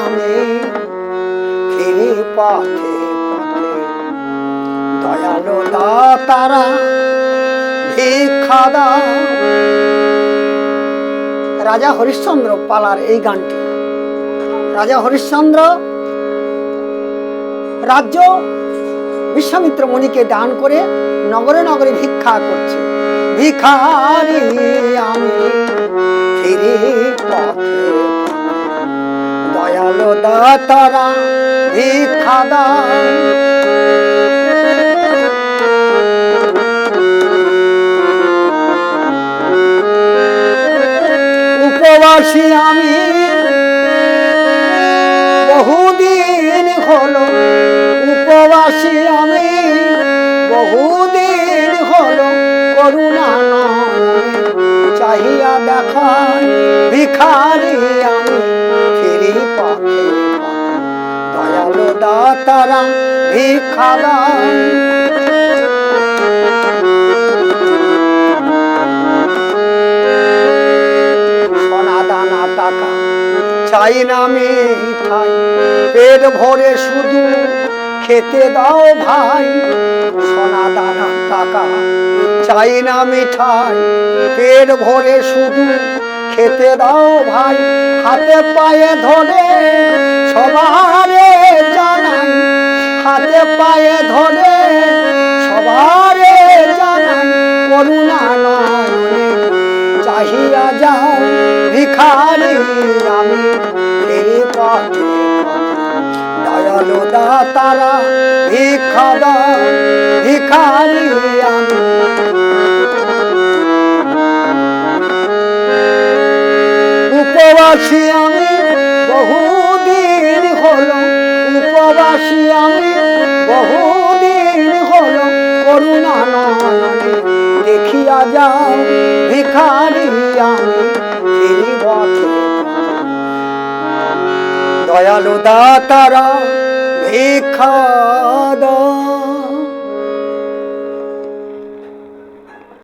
আমি ফিরে পথে দয়ালু দাতারা ভিক্ষা দাও রাজা হরিশ্চন্দ্র পালার এই গানটি। রাজা হরিশ্চন্দ্র রাজ্য বিশ্বামিত্র মণিকে দান করে নগরে নগরে ভিক্ষা করছে। ভিখারি, আমি দয়ালু দাতারা ভিক্ষা উপবাসী আমি বহুদিন হলো উপবাসী আমি বহুদিন হলো করুণা চাহিয়া দেখায় ভিখারি আমি ফিরি পথে দয়ালু দাতারা ভিক্ষা দানা টাকা চাই না মিঠাই পেট ভরে শুধু খেতে দাও ভাই, সোনা দানা টাকা। চাই না মিঠাই, পেট ভরে শুধু খেতে দাও ভাই। হাতে পায়ে ধরে সবারে জানাই, হাতে পায়ে ধরে সবারে জানাই, করুণা নয়নে চাহিয়া যাও ভিখারি আমি। দাও ভিখারি আমি উপবাসী আমি বহুদিন হলো উপবাসী আমি বহুদিন হলো করুণা নয়নে দেখিয়া যাও ভিখারি আমি দয়ালু দাতারা দাও